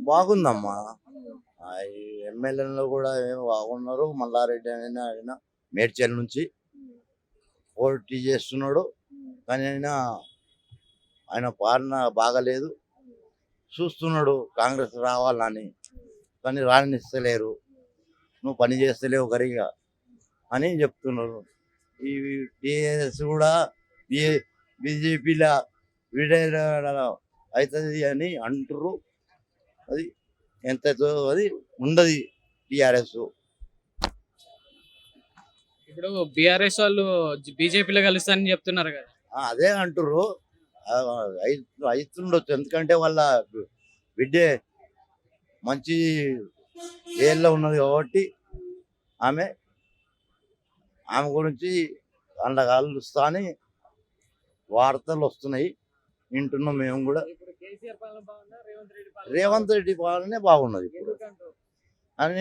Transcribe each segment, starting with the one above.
బాగుందమ్మా. ఎమ్మెల్యేలు కూడా ఏమో బాగున్నారు. మల్లారెడ్డి అయినా ఆయన మేడ్చల్ నుంచి పోటీ చేస్తున్నాడు. కానీ ఆయన ఆయన పాలన బాగలేదు. చూస్తున్నాడు కాంగ్రెస్ రావాలని. కానీ రాణిస్తలేరు నువ్వు పని చేస్తలేవు గరిగా అని చెప్తున్నారు. ఈ టీఆర్ఎస్ కూడా బీజేపీలో విడేల అవుతుంది అని అంటారు అది ఎంత అది ఉండదు టీఆర్ఎస్. ఇప్పుడు బీఆర్ఎస్ వాళ్ళు బీజేపీలో కలుస్తారని చెప్తున్నారు కదా. అదే అంటారు అవుతుండొచ్చు ఎందుకంటే వాళ్ళ బిడ్డే మంచి ఏళ్ళలో ఉన్నది కాబట్టి ఆమె ఆమె గురించి అందులో కలుస్తా అని వార్తలు వస్తున్నాయి. వింటున్నాం మేము కూడా. రేవంత్ రెడ్డి పాలన బాగున్నది ఇప్పుడు. ఎందుకంటూ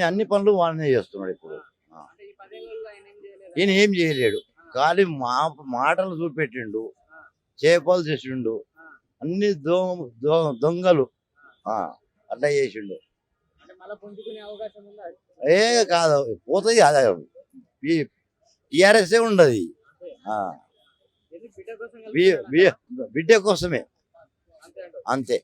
అన్ని పనులు వాడినే చేస్తున్నాడు ఇప్పుడు. ఏం? ఈయన ఏం చేయలేడు. ఖాళీ మా మాటలు చూపెట్టిండు చేపలు చేసిండు అన్ని దో దో- దొంగలు అట్లా చేసిండు. ఏ కాదు పోతుంది అదే టిఆర్ఎస్ ఉండదు. బిడ్డ కోసమే. అంతే.